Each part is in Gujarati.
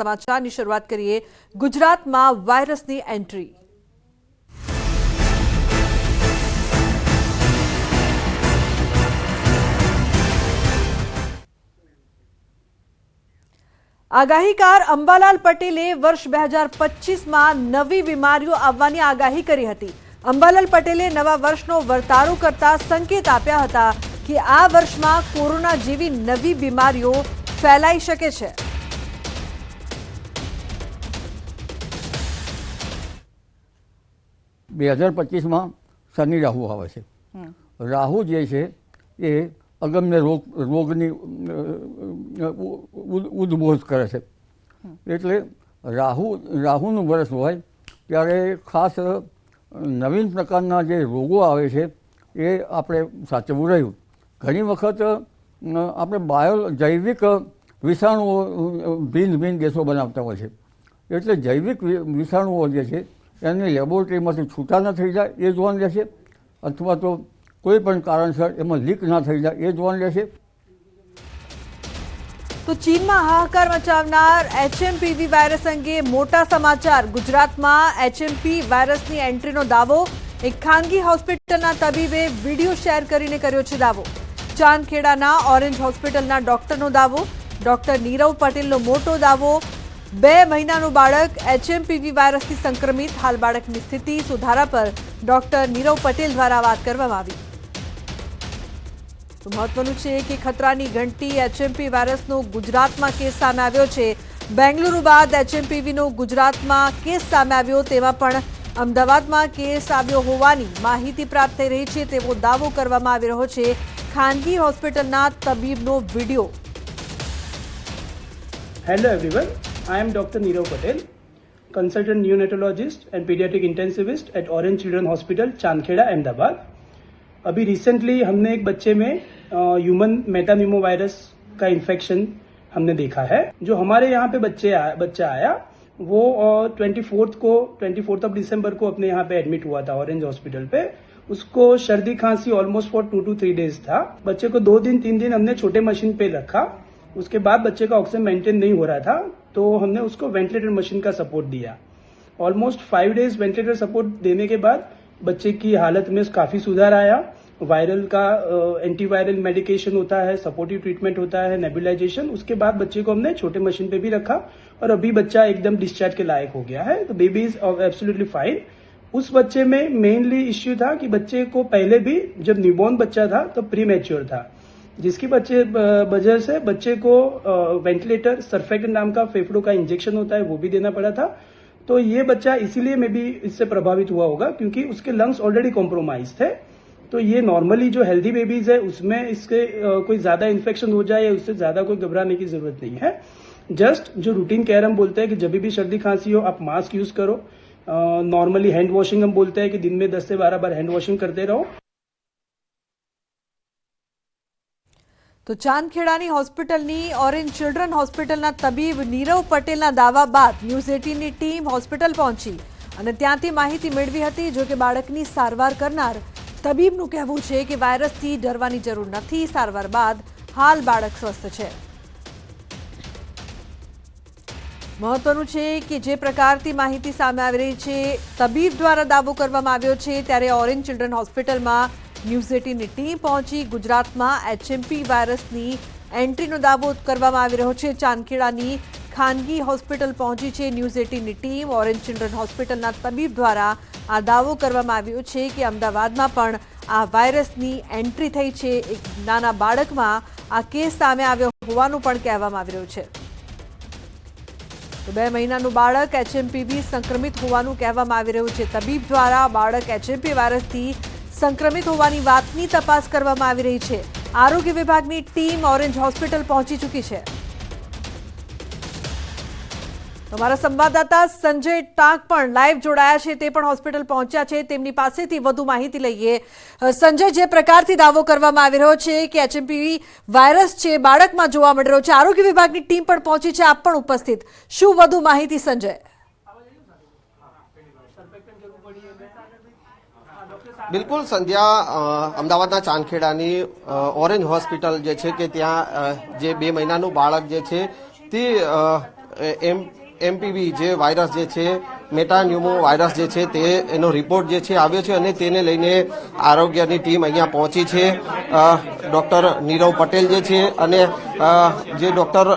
સમાચારની શરૂઆત કરીએ ગુજરાતમાં વાયરસની એન્ટ્રી. આગાહીકાર અંબાલાલ પટેલે વર્ષ બે હજાર પચીસમાં નવી બીમારીઓ આવવાની આગાહી કરી હતી. અંબાલાલ પટેલે નવા વર્ષનો વર્તારો કરતા સંકેત આપ્યા હતા કે આ વર્ષમાં કોરોના જેવી નવી બીમારીઓ ફેલાઈ શકે છે. બે હજાર પચીસમાં શનિ રાહુ આવે છે. રાહુ જે છે એ અગમ્ય રોગ રોગની ઉદ્બોધ કરે છે. એટલે રાહુ રાહુનું વર્ષ હોય ત્યારે ખાસ નવીન પ્રકારના જે રોગો આવે છે એ આપણે સાચવવું રહ્યું. ઘણી વખત આપણે બાયો જૈવિક વિષાણુઓ ભિન્ન ભિન્ન દેશો બનાવતા હોય છે. એટલે જૈવિક વિષાણુઓ જે છે એની લેબોરેટરીમાંથી છૂટા ન થઈ જાય, એ જોવાનું રહેશે. અથવા તો કોઈ પણ કારણસર એમાં લીક ના થઈ જાય, એ જોવાનું રહેશે. તો ચીનમાં હાહાકાર મચાવનાર એચએમપીવી વાયરસ અંગે મોટા સમાચાર. ગુજરાતમાં એચએમપી વાયરસની એન્ટ્રીનો દાવો. એક ખાનગી હોસ્પિટલના તબીબે વીડિયો શેર કરીને કર્યો છે દાવો. ચાંદખેડાના ઓરેન્જ હોસ્પિટલના ડોક્ટરનો દાવો. ડોક્ટર નીરવ પટેલનો મોટો દાવો. બે મહિનાનું બાળક એચએમપીવી વાયરસથી સંક્રમિત. હાલ બાળકની સ્થિતિ સુધારા પર ડોક્ટર નીરવ પટેલ દ્વારા વાત કરવામાં આવી. મહત્વનું છે કે ખતરાની ઘંટી એચએમપી વાયરસનો ગુજરાતમાં કેસ સામે આવ્યો છે. બેંગલુરુ બાદ એચએમપીવીનો ગુજરાતમાં કેસ સામે આવ્યો તેમાં પણ અમદાવાદમાં કેસ આવ્યો હોવાની માહિતી પ્રાપ્ત થઈ રહી છે. તેવો દાવો કરવામાં આવી રહ્યો છે. ખાનગી હોસ્પિટલના તબીબનો video. Hello everyone, I am Dr. Nirav Patel, consultant neonatologist and pediatric intensivist at Orange Children Hospital, Chandkheda Ahmedabad अभी रिसेंटली हमने एक बच्चे में ह्यूमन मेटानिमो वायरस का इन्फेक्शन हमने देखा है। जो हमारे यहाँ पे बच्चे आ, बच्चा आया वो ट्वेंटी फोर्थ को ट्वेंटी फोर्थ ऑफ़ दिसंबर को अपने यहाँ पे एडमिट हुआ था ऑरेंज हॉस्पिटल पे। उसको सर्दी खांसी almost for two two three days था। बच्चे को दो दिन तीन दिन हमने छोटे मशीन पे रखा। उसके बाद बच्चे का ऑक्सीजन मेंटेन नहीं हो रहा था। तो हमने उसको वेंटिलेटर मशीन का सपोर्ट दिया। Almost five days ventilator support देने के बाद बच्चे की हालत में काफ़ी सुधार आया। वायरल का एंटीवायरल मेडिकेशन होता है सपोर्टिव ट्रीटमेंट होता है नेबुलाइजेशन उसके बाद बच्चे को हमने छोटे मशीन पे भी रखा और अभी बच्चा एकदम डिस्चार्ज के लायक हो गया है। तो बेबी इज़ एब्सोल्युटली फाइन उस बच्चे में मेनली इश्यू था कि बच्चे को पहले भी जब न्यूबॉर्न बच्चा था तो प्री था। जिसकी बच्चे वजह से बच्चे को वेंटिलेटर सरफेक्ट नाम का फेफड़ों का इंजेक्शन होता है, वो भी देना पड़ा था। तो ये बच्चा इसीलिए मे भी इससे प्रभावित हुआ होगा, क्योंकि उसके लंग्स ऑलरेडी कॉम्प्रोमाइज थे। तो ये नॉर्मली जो हेल्दी बेबीज है, उसमें इसके कोई ज़्यादा इन्फेक्शन हो जाए या उससे ज़्यादा कोई घबराने की ज़रूरत नहीं है। जस्ट जो रूटीन केयर हम बोलते हैं कि जब भी सर्दी खांसी हो, आप मास्क यूज़ करो। नॉर्मली हैंड वॉशिंग हम बोलते हैं कि दिन में 10 से 12 बार हैंड वॉशिंग करते रहो। તો ચાંદખેડાની હોસ્પિટલની ઓરેન્જ ચિલ્ડ્રન હોસ્પિટલના તબીબ નીરવ પટેલના દાવા બાદ ન્યૂઝ એટીનની ટીમ હોસ્પિટલ પહોંચી અને ત્યાંથી માહિતી મેળવી હતી જો કે બાળકની સારવાર કરનાર તબીબનું કહેવું છે કે વાયરસથી ડરવાની જરૂર નથી. સારવાર બાદ હાલ બાળક સ્વસ્થ છે. મહત્વનું છે કે જે પ્રકારથી માહિતી સામે આવી રહી છે, તબીબ દ્વારા દાવો કરવામાં આવ્યો છે, ત્યારે ઓરેન્જ ચિલ્ડ્રન હોસ્પિટલમાં ન્યૂઝ એટીનની ટીમ પહોંચી. ગુજરાતમાં એચએમપી વાયરસની એન્ટ્રીનો દાવો કરવામાં આવી રહ્યો છે. ચાંદખેડાની ખાનગી હોસ્પિટલ પહોંચી છે ન્યૂઝ એટીનની ટીમ. ઓરેન્જ ચિલ્ડ્રન હોસ્પિટલના તબીબ દ્વારા આ દાવો કરવામાં આવ્યો છે કે અમદાવાદમાં પણ આ વાયરસની એન્ટ્રી થઈ છે. એક નાના બાળકમાં આ કેસ સામે આવ્યો હોવાનું પણ કહેવામાં આવી રહ્યું છે. બે મહિનાનું બાળક એચએમપીવી સંક્રમિત હોવાનું કહેવામાં આવી રહ્યું છે. તબીબ દ્વારા બાળક એચએમપી વાયરસથી સંક્રમિત હોવાની વાતની તપાસ કરવામાં આવી રહી છે. આરોગ્ય વિભાગની ટીમ ઓરેન્જ હોસ્પિટલ પહોંચી ચૂકી છે. તમારા સંવાદદાતા સંજય ટાંક પણ લાઈવ જોડાયા છે. તે પણ હોસ્પિટલ પહોંચ્યા છે. તેમની પાસેથી વધુ માહિતી લઈએ. સંજય, જે પ્રકારથી દાવો કરવામાં આવી રહ્યો છે કે એચએમપીવી વાયરસ છે, બાળકમાં જોવા મળી રહ્યો છે. આરોગ્ય વિભાગની ટીમ પણ પહોંચી છે. આપ પણ ઉપસ્થિત. શું વધુ માહિતી, સંજય? બિલકુલ, સંધ્યા અમદાવાદના ચાંદખેડાની ઓરેન્જ હોસ્પિટલ જે છે કે ત્યાં જે બે મહિનાનું બાળક જે છે, તે એમ, એમપીવી જે વાયરસ જે છે, મેટાન્યુમો વાયરસ જે છે, તે, એનો રિપોર્ટ જે છે, આવ્યો છે અને તેને લઈને આરોગ્યની ટીમ અહીંયા પહોંચી છે. ડૉક્ટર નીરવ પટેલ જે છે અને જે ડૉક્ટર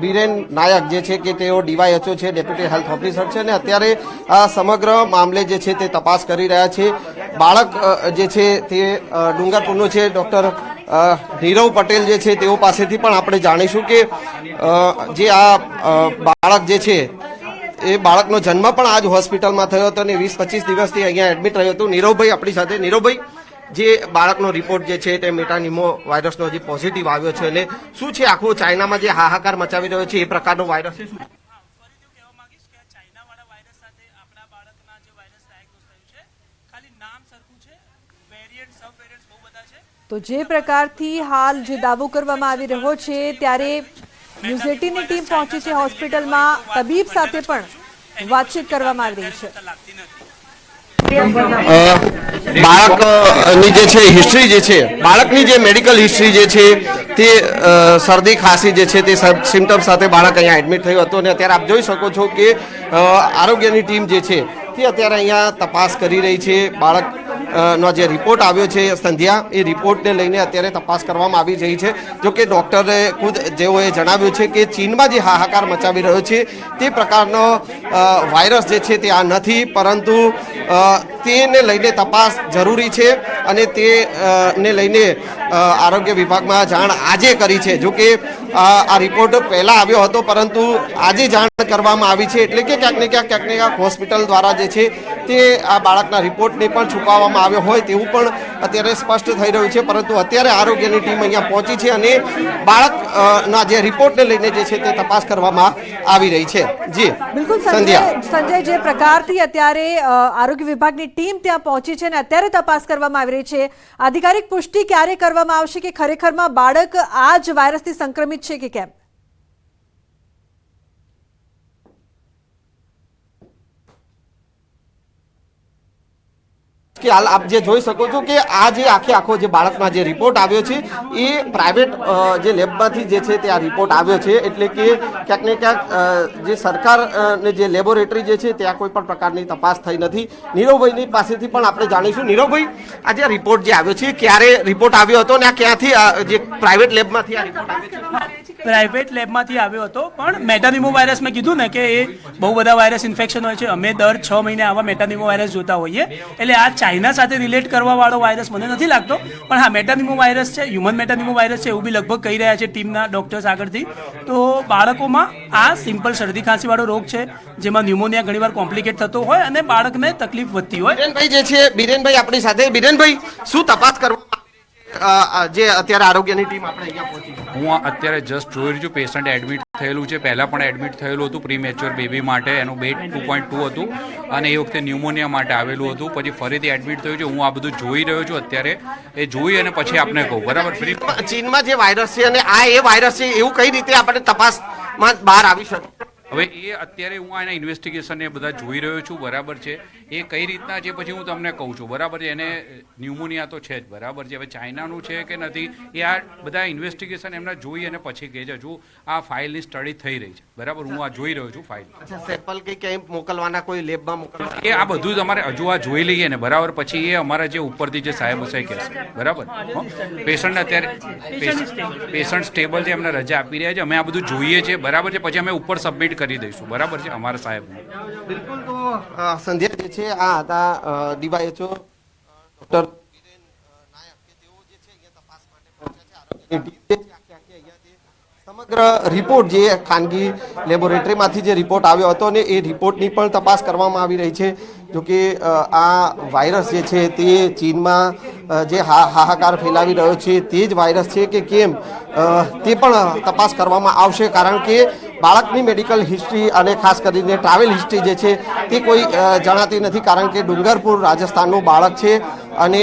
બીરેન નાયક જે છે કે તેઓ ડીવાયએચઓ છે, ડેપ્યુટી હેલ્થ ઓફિસર છે અને અત્યારે આ સમગ્ર મામલે જે છે તે તપાસ કરી રહ્યા છે. બાળક જે છે તે ડુંગરપુરનો છે, ડૉક્ટર નીરવ પટેલ જે છે તેઓ પાસેથી પણ આપણે જાણીશું કે જે આ બાળક જે છે, એ બાળકનો જન્મ પણ આજ હોસ્પિટલમાં થયો હતો અને વીસ પચીસ દિવસથી અહીંયા એડમિટ રહ્યો હતો. નીરવભાઈ આપણી સાથે. નીરવભાઈ, જે બાળકનો રિપોર્ટ જે છે તે મેટાનિમો વાયરસનો જે પોઝિટિવ આવ્યો છે અને શું છે આખું ચાઇનામાં જે હાહાકાર મચાવી રહ્યો છે એ પ્રકારનો વાયરસ છે શું છે? ફરીથી હું કહેવા માંગીશ કે આ ચાઇનાવાળા વાયરસ સાથે આપણા બાળકના જે વાયરસ ડાયગ્નોસ થયું છે ખાલી નામ સરખું છે વેરિયન્ટ સબ વેરિયન્ટ્સ બહુ બધા છે તો જે પ્રકારથી હાલ જે દાવો કરવામાં આવી રહ્યો છે, ત્યારે ન્યૂઝ ટીમ પહોંચી છે હોસ્પિટલમાં. તબીબ સાથે પણ વાતચીત કરવામાં આવી રહી છે. બાળકની જે છે હિસ્ટ્રી જે છે, બાળકની જે મેડિકલ હિસ્ટ્રી જે છે, તે શરદી ખાંસી જે છે, તે સિમ્ટમ સાથે બાળક અહીંયા એડમિટ થયું હતું. અને અત્યારે આપ જોઈ શકો છો કે આરોગ્યની ટીમ જે છે, તે અત્યારે અહીંયા તપાસ કરી રહી છે. બાળક નો જે રિપોર્ટ આવ્યો છે સંધ્યા એ રિપોર્ટને લઈને અત્યારે તપાસ કરવામાં આવી રહી છે. જો કે ડૉક્ટરે ખુદ જેઓએ જણાવ્યું છે કે ચીનમાં જે હાહાકાર મચાવી રહ્યો છે તે પ્રકારનો વાયરસ જે છે તે આ નથી પરંતુ તેને લઈને તપાસ જરૂરી છે અને તે ને લઈને આરોગ્ય વિભાગમાં જાણ આજે કરી છે. જો કે અ, આ રિપોર્ટ પહેલા આવ્યો હતો પરંતુ આજે જાણ કરવામાં આવી છે એટલે કે ક્યાંક ને ક્યાંક ક્યાંક ને ક્યાંક હોસ્પિટલ દ્વારા જે છે તે આ બાળકના રિપોર્ટને પણ છુપાવવામાં આવ્યો હોય તેવું પણ અત્યારે સ્પષ્ટ થઈ રહ્યું છે પરંતુ અત્યારે આરોગ્યની ટીમ અહીંયા પહોંચી છે અને બાળકના જે રિપોર્ટને લઈને જે છે તે તપાસ કરવામાં આવી રહી છે. જી બિલકુલ સંજય સંજય જે પ્રકારથી અત્યારે આરોગ્ય વિભાગની ટીમ ત્યાં પહોંચી છે અને અત્યારે તપાસ કરવામાં આવી રહી છે. આધિકારિક પુષ્ટિ ક્યારે કરવામાં આવશે કે ખરેખરમાં બાળક આ જ વાયરસથી સંક્રમિત છે કે કેમ કે હાલ આપ જે જોઈ શકો છો કે આ જે આખે આખો જે બાળકમાં જે રિપોર્ટ આવ્યો છે, એ પ્રાઇવેટ જે લેબમાંથી જે છે તે આ રિપોર્ટ આવ્યો છે. એટલે કે ક્યાંક ને ક્યાંક જે સરકારને જે લેબોરેટરી જે છે ત્યાં કોઈ પણ પ્રકારની તપાસ થઈ નથી. નીરવભાઈની પાસેથી પણ આપણે જાણીશું. નીરવભાઈ, આ જે રિપોર્ટ જે આવ્યો છે, ક્યારે રિપોર્ટ આવ્યો હતો ને આ ક્યાંથી જે પ્રાઇવેટ લેબમાંથી આ રિપોર્ટ આવ્યો છે? પ્રાઇવેટ લેબમાંથી આવ્યો હતો. પણ મેટાનિમો વાયરસ મેં કીધું ને કે એ બહુ બધા વાયરસ ઇન્ફેક્શન હોય છે. અમે દર છ મહિને આવા મેટાનિમો વાયરસ જોતા હોઈએ. એટલે આ ચાઇના સાથે રિલેટ કરવા વાળો વાયરસ મને નથી લાગતો. પણ હા, મેટાનિમો વાયરસ છે હ્યુમન મેટાનિમો વાયરસ છે, એવું બી લગભગ કહી રહ્યા છે ટીમના ડોક્ટર્સ આગળથી. તો બાળકોમાં આ સિમ્પલ શરદી ખાંસીવાળો રોગ છે, જેમાં ન્યુમોનિયા ઘણીવાર કોમ્પ્લિકેટ થતો હોય અને બાળકને તકલીફ વધતી હોય. બીરેનભાઈ જે છે, બીરેનભાઈ આપણી સાથે. બીરેનભાઈ, શું તપાસ કરવા જે અત્યારે આરોગ્યની ટીમ આપણે અહીંયા પહોંચી હું અત્યારે જસ્ટ જોઈ રહ્યું છું પેશન્ટ એડમિટ થયેલું છે. પહેલાં પણ એડમિટ થયેલું હતું પ્રી મેચ્યોર બેબી માટે એનું બેડ ટુ પોઈન્ટ ટુ હતું અને એ વખતે ન્યુમોનિયા માટે આવેલું હતું. પછી ફરીથી એડમિટ થયું છે. હું આ બધું જોઈ રહ્યો છું અત્યારે. એ જોઈ અને પછી આપને કહું બરાબર? ચીનમાં જે વાયરસ છે અને આ એ વાયરસ છે એવું કઈ રીતે આપણે તપાસમાં બહાર આવી શકે? હવે એ અત્યારે હું આના ઇન્વેસ્ટિગેશન એ બધા જોઈ રહ્યો છું બરાબર છે. એ કઈ રીતના છે પછી હું તમને કહું છું બરાબર છે? એને ન્યુમોનિયા તો છે જ બરાબર છે? હવે ચાઇનાનું છે કે નથી એ આ બધા ઇન્વેસ્ટિગેશન એમના જોઈ અને પછી કહે છે હજુ આ ફાઇલની સ્ટડી થઈ રહી છે. બરાબર? હું આ જોઈ રહ્યો છું ફાઇલ અચ્છા સેમ્પલ કે ક્યાંય મોકલવાના કોઈ લેબમાં મોકલવા એ આ બધું તમારે હજુ આ જોઈ લઈએ ને બરાબર? પછી એ અમારા જે ઉપરથી જે સાહેબ હશે કહેશે. બરાબર? પેશન્ટ અત્યારે પેશન્ટ સ્ટેબલ છે. એમને રજા આપી રહ્યા છે. અમે આ બધું જોઈએ છે બરાબર છે? પછી અમે ઉપર સબમિટ કરી દઈશું. બરાબર છે? અમારા સાહેબ બિલકુલ તો સંધ્યા જે છે, આ હતા ડીવાયએચઓ ડોક્ટર સમગ્ર રિપોર્ટ જે ખાનગી લેબોરેટરીમાંથી જે રિપોર્ટ આવ્યો હતો ને એ રિપોર્ટની પણ તપાસ કરવામાં આવી રહી છે. જો કે આ વાયરસ જે છે તે ચીનમાં જે હાહાકાર ફેલાવી રહ્યો છે તે જ વાયરસ છે કે કેમ તે પણ તપાસ કરવામાં આવશે કારણ કે બાળકની મેડિકલ હિસ્ટ્રી અને ખાસ કરીને ટ્રાવેલ હિસ્ટ્રી જે છે તે કોઈ જણાતી નથી કારણ કે ડુંગરપુર રાજસ્થાનનું બાળક છે અને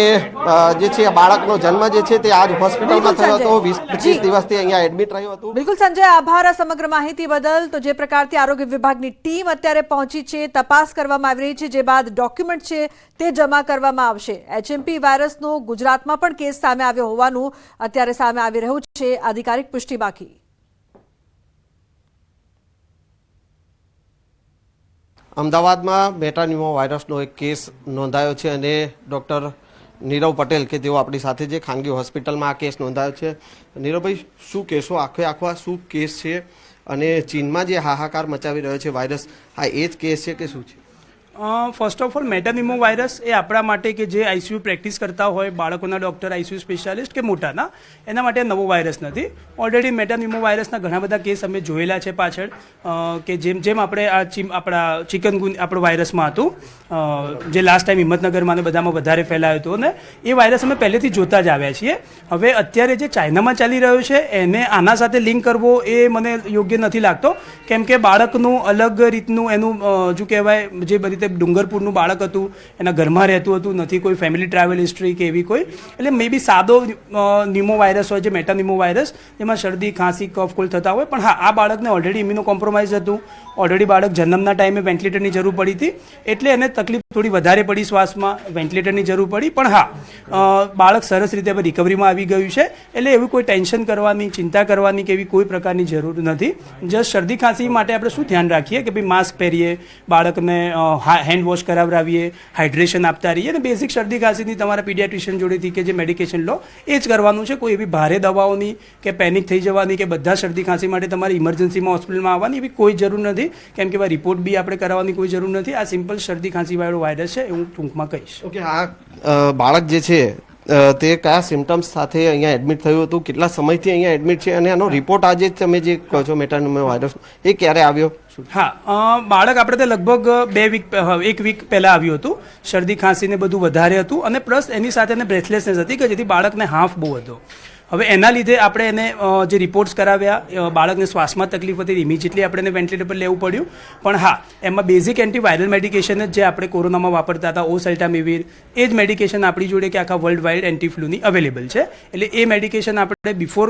જે છે બાળકનો જન્મ જે છે તે આજ હોસ્પિટલમાં થયો હતો. વીસ. પચીસ દિવસથી અહીંયા એડમિટ રહ્યો હતો. બિલકુલ સંજય આભાર આ સમગ્ર માહિતી બદલ. તો જે પ્રકારથી આરોગ્ય વિભાગની ટીમ અત્યારે પહોંચી છે તપાસ કરવામાં આવી રહી છે જે બાદ ડોક્યુમેન્ટ છે તે જમા કરવામાં આવશે. એચએમપી વાયરસનો ગુજરાતમાં પણ કેસ સામે આવ્યો હોવાનું અત્યારે સામે આવી રહ્યું છે. આધિકારિક પુષ્ટિ બાકી. અમદાવાદમાં મેટાન્યુમો વાયરસનો એક કેસ નોંધાયો છે અને ડૉક્ટર નીરવ પટેલ કે તેઓ આપણી સાથે જે ખાનગી હોસ્પિટલમાં આ કેસ નોંધાયો છે. નીરવભાઈ, શું કેસો આખે આખો શું કેસ છે? અને ચીનમાં જે હાહાકાર મચાવી રહ્યો છે વાયરસ, આ એ જ કેસ છે કે શું છે? ફર્સ્ટ ઓફ ઓલ મેટાનિમો વાયરસ એ આપણા માટે કે જે આઈસીયુ પ્રેક્ટિસ કરતા હોય, બાળકોના ડૉક્ટર આઈસીયુ સ્પેશિયાલિસ્ટ કે મોટાના, એના માટે નવો વાયરસ નથી. ઓલરેડી મેટાનિમો વાયરસના ઘણા બધા કેસ અમે જોયેલા છે પાછળ કે જેમ જેમ આપણે આ ચીમ, આપણા ચિકનગુન આપણો વાયરસમાં હતું જે લાસ્ટ ટાઈમ હિંમતનગરમાં બધામાં વધારે ફેલાયો હતો ને, એ વાયરસ અમે પહેલેથી જોતા જ આવ્યા છીએ. હવે અત્યારે જે ચાઇનામાં ચાલી રહ્યો છે, એને આના સાથે લિંક કરવો એ મને યોગ્ય નથી લાગતો. કેમ કે બાળકનું અલગ રીતનું એનું જો કહેવાય, જે બધી રીતે ડુંગરપુરનું બાળક હતું, એના ઘરમાં રહેતું હતું, નથી કોઈ ફેમિલી ટ્રાવેલ હિસ્ટ્રી કે એવી કોઈ. એટલે મે બી સાદો નિમો વાયરસ હોય છે મેટાનિમો વાયરસ એમાં શરદી, ખાંસી કફ કોલ્ડ થતા હોય. પણ હા, આ બાળકને ઓલરેડી ઇમ્યુનો કોમ્પ્રોમાઇઝ હતું. ઓલરેડી બાળક જન્મના ટાઈમે વેન્ટિલેટરની જરૂર પડી હતી. એટલે એને તકલીફ થોડી વધારે પડી શ્વાસમાં વેન્ટિલેટરની જરૂર પડી. પણ હા બાળક સરસ રીતે રિકવરીમાં આવી ગયું છે. એટલે એવું કોઈ ટેન્શન કરવાની, ચિંતા કરવાની કે એવી કોઈ પ્રકારની જરૂર નથી. જસ્ટ શરદી, ખાંસી માટે આપણે શું ધ્યાન રાખીએ કે ભાઈ માસ્ક પહેરીએ, બાળકને હેન્ડ વોશ કરાવડાવીએ હાઇડ્રેશન આપતા રહીએ અને બેઝિક શરદી ખાંસીની તમારા પીડિયાટ્રિશિયન જોડેથી કે જે મેડિકેશન લો, એ જ કરવાનું છે. કોઈ એવી ભારે દવાઓની કે પેનિક થઈ જવાની કે બધા શરદી ખાંસી માટે તમારે ઇમરજન્સીમાં હોસ્પિટલમાં આવવાની એવી કોઈ જરૂર નથી. કેમ કે રિપોર્ટ બી આપણે કરાવવાની કોઈ જરૂર નથી. આ સિમ્પલ શરદી ખાંસી વાળો વાયરસ છે એ હું ટૂંકમાં કહીશ. ઓકે, આ બાળક જે છે તે કયા સિમ્ટમ્સ સાથે અહીંયા એડમિટ થયું હતું? કેટલા સમયથી અહીંયા એડમિટ છે? અને આનો રિપોર્ટ આજે તમે જે કહો છો મેટાન્યુમો વાયરસ એ ક્યારે આવ્યો? શું હા બાળક આપણે તો લગભગ બે વીક એક વીક પહેલાં આવ્યું હતું. શરદી ખાંસીને બધું વધારે હતું અને પ્લસ એની સાથે એને બ્રેથલેસનેસ હતી કે જેથી બાળકને હાફ બહુ હતો. હવે એના લીધે આપણે એને જે રિપોર્ટ્સ કરાવ્યા બાળકને શ્વાસમાં તકલીફ હતી ઇમિજિએટલી આપણે એને વેન્ટિલેટર પર લેવું પડ્યું. પણ હા, એમાં બેઝિક એન્ટીવાયરલ મેડિકેશન જ જે આપણે કોરોનામાં વાપરતા હતા, ઓસેલ્ટામિવિર, એ જ મેડિકેશન આપણી જોડે કે આખા વર્લ્ડ વાઇડ એન્ટીફ્લૂની અવેલેબલ છે. એટલે એ મેડિકેશન આપણે બિફોર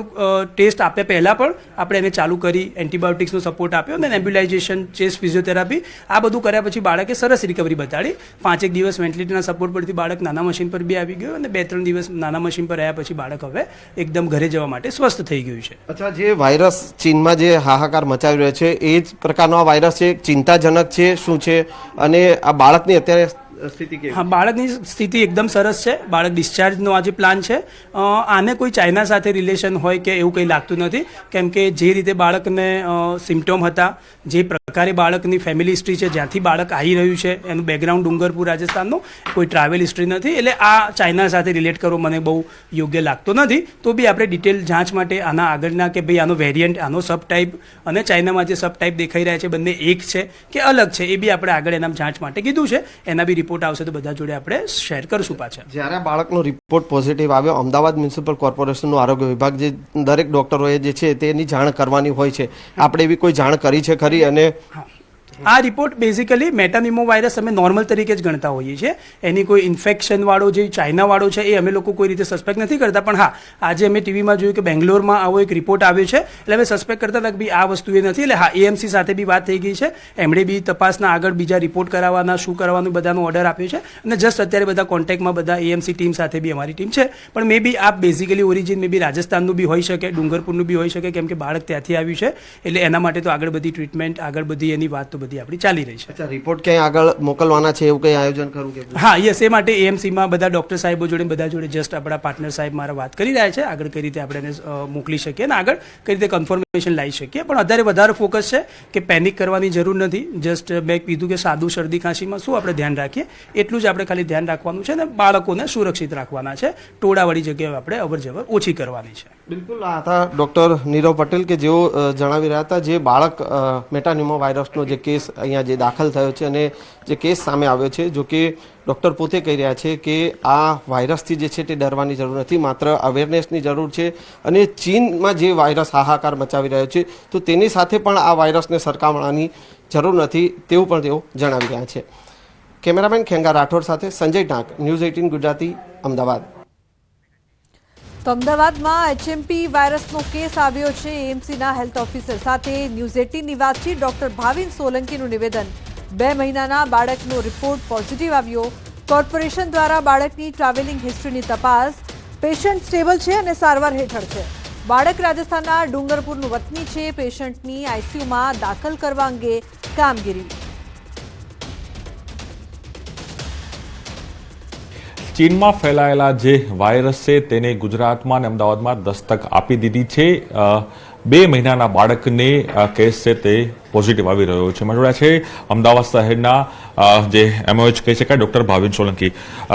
ટેસ્ટ આપ્યા પહેલાં પણ આપણે એને ચાલુ કરી એન્ટીબાયોટિક્સનો સપોર્ટ આપ્યો અને નેબ્યુલાઇઝેશન ચેસ્ટ ફિઝિયોથેરાપી આ બધું કર્યા પછી બાળકે સરસ રિકવરી બતાડી. પાંચેક દિવસ વેન્ટિલેટરના સપોર્ટ પરથી બાળક નાના મશીન પર બી આવી ગયું અને બે ત્રણ દિવસ નાના મશીન પર રહ્યા પછી બાળક હવે એકદમ ઘરે જવા માટે સ્વસ્થ થઈ ગયું છે. અચ્છા, જે વાયરસ ચીનમાં જે હાહાકાર મચાવી રહ્યો છે, એ જ પ્રકારનો આ વાયરસ છે ચિંતાજનક છે, શું છે? અને આ બાળકની અત્યારે હા, બાળકની સ્થિતિ એકદમ સરસ છે. બાળક ડિસ્ચાર્જનો આજે પ્લાન છે. આને કોઈ ચાઇના સાથે રિલેશન હોય કે એવું કંઈ લાગતું નથી. કેમ કે જે રીતે બાળકને સિમ્ટોમ હતા, જે પ્રકારે બાળકની ફેમિલી હિસ્ટ્રી છે, જ્યાંથી બાળક આવી રહ્યું છે, એનું બેકગ્રાઉન્ડ ડુંગરપુર, રાજસ્થાનનું, કોઈ ટ્રાવેલ હિસ્ટ્રી નથી. એટલે આ ચાઇના સાથે રિલેટ કરવો મને બહુ યોગ્ય લાગતો નથી. તો બી આપણે ડિટેલ જાંચ માટે આના આગળના કે ભાઈ આનો વેરિયન્ટ આનો સબ ટાઈપ અને ચાઇનામાં જે સબ ટાઈપ દેખાઈ રહ્યા છે, બંને એક છે કે અલગ છે, એ બી આપણે આગળ એના જાંચ માટે કીધું છે. એના બી રિપોર્ટ આવશે તો બધા જોડે આપણે શેર કરશું પાછા. જ્યારે બાળકનો રિપોર્ટ પોઝિટિવ આવ્યો અમદાવાદ મ્યુનિસિપલ કોર્પોરેશનનો આરોગ્ય વિભાગ જે દરેક ડોક્ટરોએ જે છે તેની જાણ કરવાની હોય છે. આપણે એવી કોઈ જાણ કરી છે ખરી? અને આ રિપોર્ટ બેઝિકલી મેટાનિમો વાયરસ અમે નોર્મલ તરીકે જ ગણતા હોઈએ છીએ. એની કોઈ ઇન્ફેક્શન વાળો જે ચાઇના વાળો છે, એ અમે લોકો કોઈ રીતે સસ્પેક્ટ નથી કરતા. પણ હા, આજે અમે ટીવીમાં જોયું કે બેંગ્લોરમાં આવો એક રિપોર્ટ આવ્યો છે. એટલે અમે સસ્પેક્ટ કરતા હતા કે ભાઈ આ વસ્તુ એ નથી. એટલે હા એએમસી સાથે બી વાત થઈ ગઈ છે. એમણે બી તપાસના આગળ બીજા રિપોર્ટ કરાવવાના, શું કરવાનું બધાનો ઓર્ડર આપ્યો છે. અને જસ્ટ અત્યારે બધા કોન્ટેક્ટમાં બધા એએમસી ટીમ સાથે બી અમારી ટીમ છે. પણ મે બી આ બેઝિકલી ઓરિજિન મે બી રાજસ્થાનનું બી હોઈ શકે, ડુંગરપુરનું બી હોઈ શકે, કેમ કે બાળક ત્યાંથી આવ્યું છે. એટલે એના માટે તો આગળ બધી ટ્રીટમેન્ટ આગળ બધી એની વાત તો બધી આપણી ચાલી રહી છે. અચ્છા રિપોર્ટ ક્યાંય આગળ મોકલવાના છે એવું કંઈ આયોજન કરવું કે હા યસ એ માટે એએમસીમાં બધા ડૉક્ટર સાહેબો જોડે બધા જોડે જસ્ટ આપણા પાર્ટનર સાહેબ મારા વાત કરી રહ્યા છે. આગળ કઈ રીતે આપણે એને મોકલી શકીએ અને આગળ કઈ રીતે કન્ફર્મેશન લાવી શકીએ. પણ અત્યારે વધારે ફોકસ છે કે પેનિક કરવાની જરૂર નથી. જસ્ટ મેં કીધું કે સાદું શરદી ખાંસીમાં શું આપણે ધ્યાન રાખીએ? એટલું જ આપણે ખાલી ધ્યાન રાખવાનું છે અને બાળકોને સુરક્ષિત રાખવાના છે. ટોળાવાળી જગ્યાએ આપણે અવર જવર ઓછી કરવાની છે. બિલકુલ. આ હતા ડૉક્ટર નીરવ પટેલ કે જેઓ જણાવી રહ્યા હતા જે બાળક મેટાન્યુમો વાયરસનો જે કેસ અહીંયા જે દાખલ થયો છે અને જે કેસ સામે આવ્યો છે, જો કે ડૉક્ટર પોતે કહી રહ્યા છે કે આ વાયરસથી જે છે તે ડરવાની જરૂર નથી, માત્ર અવેરનેસની જરૂર છે અને ચીનમાં જે વાયરસ હાહાકાર મચાવી રહ્યો છે, તો તેની સાથે પણ આ વાયરસને સરખામણાની જરૂર નથી તેવું પણ તેઓ જણાવી રહ્યા છે. કેમેરામેન ખેંગા રાઠોડ સાથે સંજય ટાંક ન્યૂઝ એઇટીન ગુજરાતી, અમદાવાદ. તો અમદાવાદમાં એચએમપી વાયરસનો કેસ આવ્યો છે. એએમસીના હેલ્થ ઓફિસર સાથે ન્યૂઝ એટીનની વાતચીત. ડોક્ટર ભાવિન સોલંકીનું નિવેદન. બે મહિનાના બાળકનો રિપોર્ટ પોઝિટિવ આવ્યો. કોર્પોરેશન દ્વારા બાળકની ટ્રાવેલિંગ હિસ્ટ્રીની તપાસ. પેશન્ટ સ્ટેબલ છે અને સારવાર હેઠળ છે. બાળક રાજસ્થાનના ડુંગરપુરનું વતની છે. પેશન્ટની આઈસીયુમાં દાખલ કરવા અંગે કામગીરી. ચીનમાં ફેલાયેલા જે વાયરસ છે તેને ગુજરાતમાં અને અમદાવાદમાં દસ્તક આપી દીધી છે. બે મહિનાના બાળકને કેસ છે તે પોઝિટિવ આવી રહ્યો છે. મને છે અમદાવાદ શહેરના જે એમઓએચ કહી શકાય, ડૉક્ટર ભાવિન સોલંકી.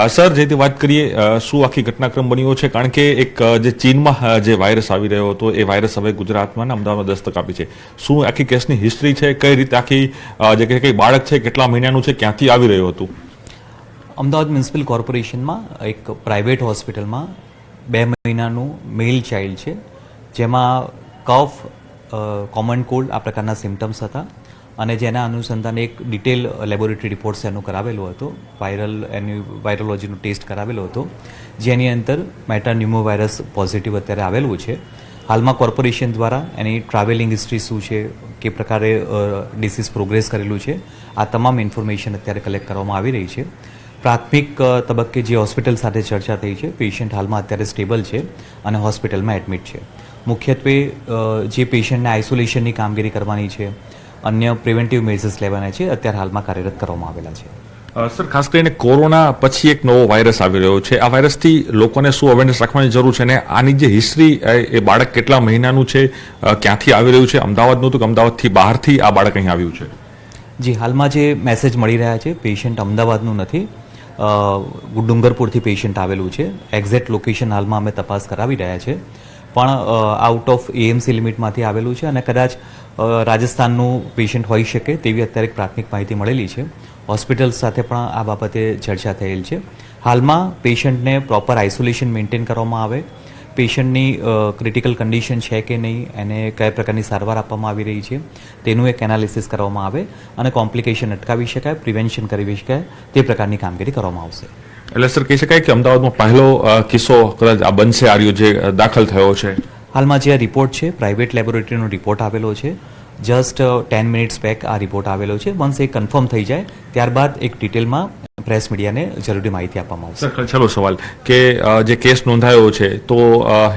સર જે વાત કરીએ શું આખી ઘટનાક્રમ બન્યો છે? કારણ કે એક જે ચીનમાં જે વાયરસ આવી રહ્યો હતો, એ વાયરસ હવે ગુજરાતમાં અને અમદાવાદમાં દસ્તક આપી છે. શું આખી કેસની હિસ્ટ્રી છે? કઈ રીતે આખી જે કઈ બાળક છે, કેટલા મહિનાનું છે, ક્યાંથી આવી રહ્યું હતું? અમદાવાદ મ્યુનિસિપલ કોર્પોરેશનમાં એક પ્રાઇવેટ હોસ્પિટલમાં બે મહિનાનું મેલ ચાઇલ્ડ છે. જેમાં કફ કોમન કોલ્ડ આ પ્રકારના સિમ્ટમ્સ હતા અને જેના અનુસંધાને એક ડિટેલ લેબોરેટરી રિપોર્ટ્સ એનું કરાવેલો હતો. વાયરલ એની વાયરોલોજીનો ટેસ્ટ કરાવેલો હતો. જેની અંદર મેટાન્યુમો વાયરસ પોઝિટિવ અત્યારે આવેલું છે. હાલમાં કોર્પોરેશન દ્વારા એની ટ્રાવેલિંગ હિસ્ટ્રી શું છે, કે પ્રકારે ડિસીઝ પ્રોગ્રેસ કરેલું છે, આ તમામ ઇન્ફોર્મેશન અત્યારે કલેક્ટ કરવામાં આવી રહી છે. પ્રાથમિક તબક્કે જે હોસ્પિટલ સાથે ચર્ચા થઈ છે પેશન્ટ હાલમાં અત્યારે સ્ટેબલ છે અને હોસ્પિટલમાં એડમિટ છે. મુખ્યત્વે જે પેશન્ટને આઇસોલેશનની કામગીરી કરવાની છે અન્ય પ્રિવેન્ટિવ મેઝર્સ લેવાના છે અત્યારે હાલમાં કાર્યરત કરવામાં આવેલા છે. સર ખાસ કરીને કોરોના પછી એક નવો વાયરસ આવી રહ્યો છે. આ વાયરસથી લોકોને શું અવેરનેસ રાખવાની જરૂર છે અને આની જે હિસ્ટ્રી એ બાળક કેટલા મહિનાનું છે ક્યાંથી આવી રહ્યું છે? અમદાવાદનું તો કે અમદાવાદથી બહારથી આ બાળક અહીં આવ્યું છે. જી હાલમાં જે મેસેજ મળી રહ્યા છે પેશન્ટ અમદાવાદનું નથી ડુંગરપુરથી પેશન્ટ આવેલું છે. એક્ઝેક્ટ લોકેશન હાલમાં અમે તપાસ કરાવી રહ્યા છે. પણ આઉટ ઓફ એએમસી લિમિટમાંથી આવેલું છે અને કદાચ રાજસ્થાનનું પેશન્ટ હોઈ શકે તેવી અત્યારે એક પ્રાથમિક માહિતી મળેલી છે. હોસ્પિટલ સાથે પણ આ બાબતે ચર્ચા થયેલ છે. હાલમાં પેશન્ટને પ્રોપર આઇસોલેશન મેન્ટેન કરવામાં આવે. પેશન્ટની ક્રિટિકલ કન્ડિશન છે કે નહીં એને કયા પ્રકારની સારવાર આપવામાં આવી રહી છે તેનું એક એનાલિસિસ કરવામાં આવે અને કોમ્પ્લિકેશન અટકાવી શકાય પ્રિવેન્શન કરી શકાય તે પ્રકારની કામગીરી કરવામાં આવશે. એટલે સર કહી શકાય કે અમદાવાદમાં પહેલો કિસ્સો કદાચ આ બનશે આર્યો જે દાખલ થયો છે? હાલમાં જે આ રિપોર્ટ છે પ્રાઇવેટ લેબોરેટરીનો રિપોર્ટ આવેલો છે જસ્ટ ટેન મિનિટ્સ બેક આ રિપોર્ટ આવેલો છે. વન્સ એ કન્ફર્મ થઈ જાય ત્યારબાદ એક ડિટેલમાં પ્રેસ મીડિયાને જરૂરી માહિતી આપવામાં આવશે. ચલો છેલ્લો સવાલ. કે જે કેસ નોંધાયો છે તો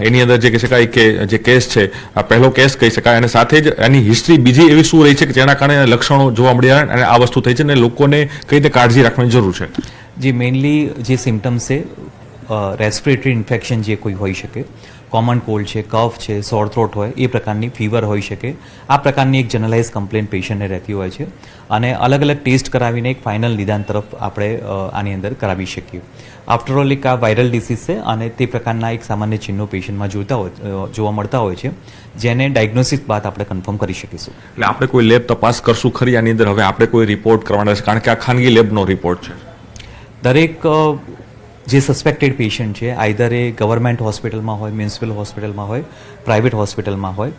એની અંદર જે કહી શકાય કે જે કેસ છે આ પહેલો કેસ કહી શકાય. અને સાથે જ એની હિસ્ટ્રી બીજી એવી શું રહી છે કે જેના કારણે લક્ષણો જોવા મળ્યા અને આ વસ્તુ થઈ છે અને લોકોને કઈ રીતે કાળજી રાખવાની જરૂર છે? જે મેઇનલી જે સિમ્ટમ્સ છે રેસ્પિરેટરી ઇન્ફેક્શન જે કોઈ હોઈ શકે કોમન કોલ્ડ છે કફ છે સોર થ્રોટ હોય એ પ્રકારની ફીવર હોઈ શકે. આ પ્રકારની એક જનરલાઇઝ કમ્પ્લેન પેશન્ટને રહેતી હોય છે. અને અલગ અલગ ટેસ્ટ કરાવીને એક ફાઇનલ નિદાન તરફ આપણે આની અંદર કરાવી શકીએ. આફ્ટર ઓલ એક આ વાયરલ ડિસીઝ છે અને તે પ્રકારના એક સામાન્ય ચિહ્નો પેશન્ટમાં જોતા હોય જોવા મળતા હોય છે. જેને ડાયગ્નોસિસ બાદ આપણે કન્ફર્મ કરી શકીશું. એટલે આપણે કોઈ લેબ તપાસ કરશું ખરી આની અંદર? હવે આપણે કોઈ રિપોર્ટ કરવાના છે કારણ કે આ ખાનગી લેબનો રિપોર્ટ છે. દરેક જે સસ્પેક્ટેડ પેશન્ટ છે આઈધર એ ગવર્મેન્ટ હોસ્પિટલમાં હોય મ્યુનિસિપલ હોસ્પિટલમાં હોય પ્રાઇવેટ હોસ્પિટલમાં હોય,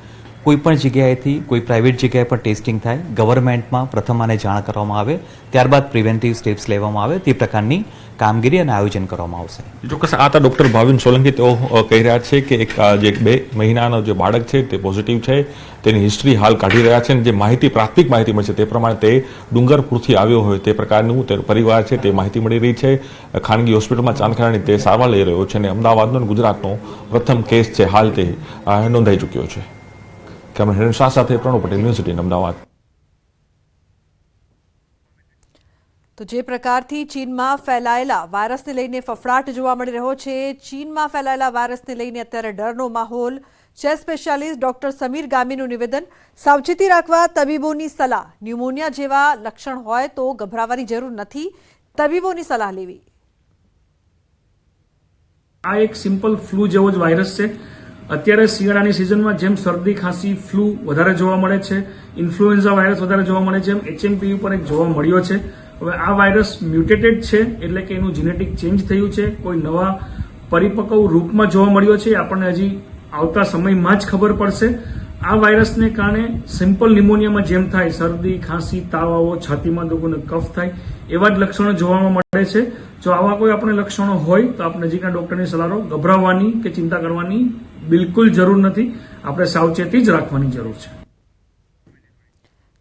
કોઈ પણ જગ્યાએથી, કોઈ પ્રાઇવેટ જગ્યાએ પર ટેસ્ટિંગ થાય ગવર્મેન્ટમાં પ્રથમ આને જાણ કરવામાં આવે, ત્યારબાદ પ્રિવેન્ટિવ સ્ટેપ્સ લેવામાં આવે, તે પ્રકારની કામગીરી અને આયોજન કરવામાં આવશે. ચોક્કસ, આ તો ડૉક્ટર ભાવિન સોલંકી તેઓ કહી રહ્યા છે કે એક જે બે મહિનાનો જે બાળક છે તે પોઝિટિવ છે તેની હિસ્ટ્રી હાલ કાઢી રહ્યા છે અને જે માહિતી, પ્રાથમિક માહિતી મળશે તે પ્રમાણે તે ડુંગરપુરથી આવ્યો હોય તે પ્રકારનું તેનો પરિવાર છે તે માહિતી મળી રહી છે. ખાનગી હોસ્પિટલમાં ચાંદખાની તે સારવાર લઈ રહ્યો છે અને અમદાવાદનો અને ગુજરાતનો પ્રથમ કેસ છે હાલ તે નોંધાઈ ચૂક્યો છે. કેમેરા હેરન શાહ સાથે પ્રણવ પટેલ એટીન, અમદાવાદ. તો જે પ્રકારથી ચીનમાં ફેલાયેલા વાયરસને લઈને ફફડાટ જોવા મળી રહ્યો છે. ચીનમાં ફેલાયેલા વાયરસને લઈને અત્યારે ડરનો માહોલ ચેસ્ટ સ્પેશિયાલિસ્ટ ડોક્ટર સમીર ગામીનું નિવેદન. સાવચેતી રાખવા તબીબોની સલાહ. ન્યુમોનિયા જેવા લક્ષણ હોય તો ગભરાવાની જરૂર નથી. તબીબોની સલાહ લેવી. આ એક સિમ્પલ ફ્લૂ જેવો જ વાયરસ છે. અત્યારે શિયાળાની સિઝનમાં જેમ શરદી, ખાંસી, ફ્લૂ વધારે જોવા મળે છે, ઇન્ફ્લુએન્ઝા વાયરસ વધારે જોવા મળે છે, એમ એચએમપી ઉપર એક જોવા મળ્યો છે. હવે આ વાયરસ મ્યુટેટેડ છે, એટલે કે એનું જીનેટિક ચેન્જ થયું છે. કોઈ નવા પરિપક્વ રૂપમાં જોવા મળ્યો છે. આપણને હજી આવતા સમયમાં જ ખબર પડશે. આ વાયરસને કારણે સિમ્પલ નિમોનિયામાં જેમ થાય, શરદી, ખાંસી તાવ આવો છાતીમાં દુખોને કફ થાય, એવા જ લક્ષણો જોવામાં મળે છે. જો આવા કોઈ આપણે લક્ષણો હોય, તો આપણે નજીકના ડોક્ટરની સલાહ ગભરાવવાની કે ચિંતા કરવાની બિલકુલ જરૂર નથી. આપણે સાવચેતી જ રાખવાની જરૂર છે.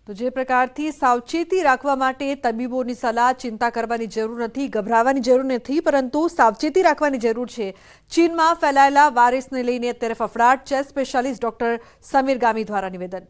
તો જે પ્રકારથી સાવચેતી રાખવા માટે તબીબોની સલાહ, ચિંતા કરવાની જરૂર નથી, ગભરાવાની જરૂર નથી, પરંતુ સાવચેતી રાખવાની જરૂર છે. ચીનમાં ફેલાયેલા વાયરસને લઈને અત્યારે ફફડાટ chest specialist doctor Samir Gami દ્વારા નિવેદન.